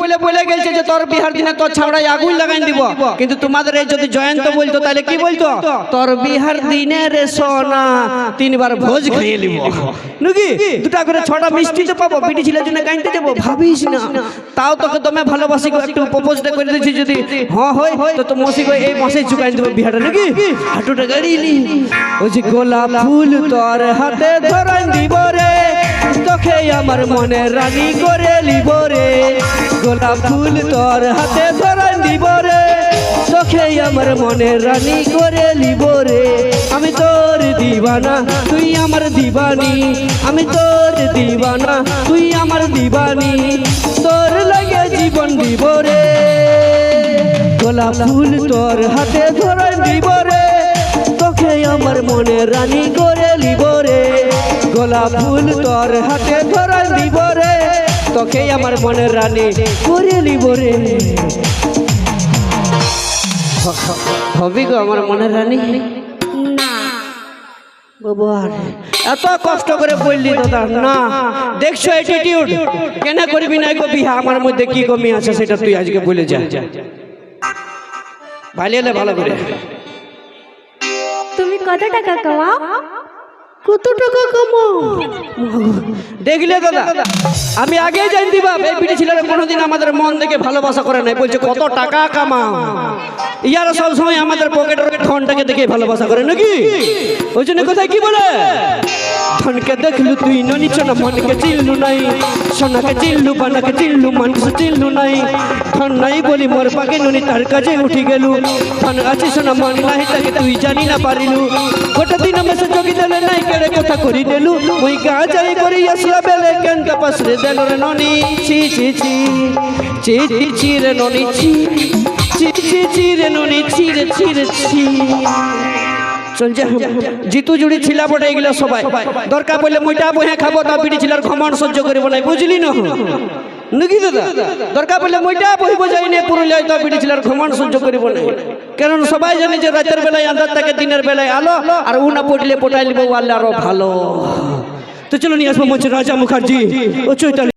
বলে বলে গেছে যে তোর বিহার দিনে তোর ছাওড়ায় আগুন লাগাই দিব। কিন্তু তোমাদের এই যদি জয়ন্ত বলতো, তাহলে কি বলতো? তোর বিহার দিনে রে সোনা, তিনবার ভোজ খেয়ে নিব। নাকি? দুটা করে ছটা মিষ্টি তো পাবো পিটি ছেলের জন্য গাইতে যাব। ভাবিস না। তাও তোকে দমে ভালোবাসি একটু প্রপোজটা করে দিচ্ছি যদি। হ্যাঁ হয়, তো তো মসি এই মাসে চুকাই দেবো বিহারটা নাকি? হাঁটুটা গাড়ি নি। যে গোলাপ ফুল তোর হাতে ধরাই দিব রে। তোকে আমার মনে রানী করে লিব গোলাপ ফুল তোর হাতে ধরাই দিব রে। তোকে আমার মনে রানী করে লিব আমি তোর দিবানা, তুই আমার দিবানি। আমি তোর দিবানা, তুই আমার দিবানি। তোর লাগে জীবন দিব রে। গোলাপ ফুল তোর হাতে ধরাই দিব রে। তোকে আমার মনে রানী গোলাপ ফুল তোর হাতে ধরাই দিব রে। তোকে আমার মনে রানী করে লিব রে। হবি গো আমার মনে রানী? এত কষ্ট করে বললি দাদা না। দেখছ অ্যাটিটিউড কেন করবি না গো বিহা? আমার মধ্যে কি কমি আছে সেটা তুই আজকে বলে যা। ভালো ভালো করে। তুমি কত টাকা কামাও? কত টাকা কামাও? দেখলে দাদা আমি আগে জানতে বাপ এই পিঠে ছেলেরা কোনোদিন আমাদের মন দেখে ভালোবাসা করে নাই বলছে কত টাকা কামাও। ইয়ারা সব সময় আমাদের পকেটের ঠনটাকে দেখে ভালোবাসা করে নাকি? ওই জন্য কোথায় কি বলে? ধনকে দেখলু তুই ননিছ না মনকে চিনলু নাই। সোনাকে চিনলু, বানাকে চিনলু, মানুষ চিনলু নাই। ধন নাই বলি মোর পাকে ননি, তার কাজে উঠি গেলু। ধন আছে সোনা, মন নাই তাকে তুই জানি না পারিলু। গোটা দিন মেসে জগি দেলে নাই, কেড়ে কথা করি দেলু। মুই গা যাই করি, আসলা বেলে কেন তপসরে দেল রে ননি। ছি ছি ছি ছি ছি ছি রে ননি, ছি। ছি ছি ছি রে ননি, ছি রে ছি রে, ছি। জিতু জুড়ি ছিলা বটে এগুলো সবাই। দরকার পড়লে মুইটা বহে খাব, তা বিড়ি ছিলার ঘমন সহ্য করিব নাই। বুঝলি না? নাকি দাদা? দরকার পড়লে মুইটা বহিব যাই না পুরুলিয়ায় তা বিড়ি ছিলার ঘমন সহ্য করিব নাই। কারণ সবাই জানে যে রাতের বেলায়, আন্ধার থাকে, দিনের বেলায় আলো, আর উ না পড়লে পটাই লিব আল্লাহ আরও ভালো। তো চলো নিয়ে আসব মঞ্চে রাজা মুখার্জি। ও চৈতালি।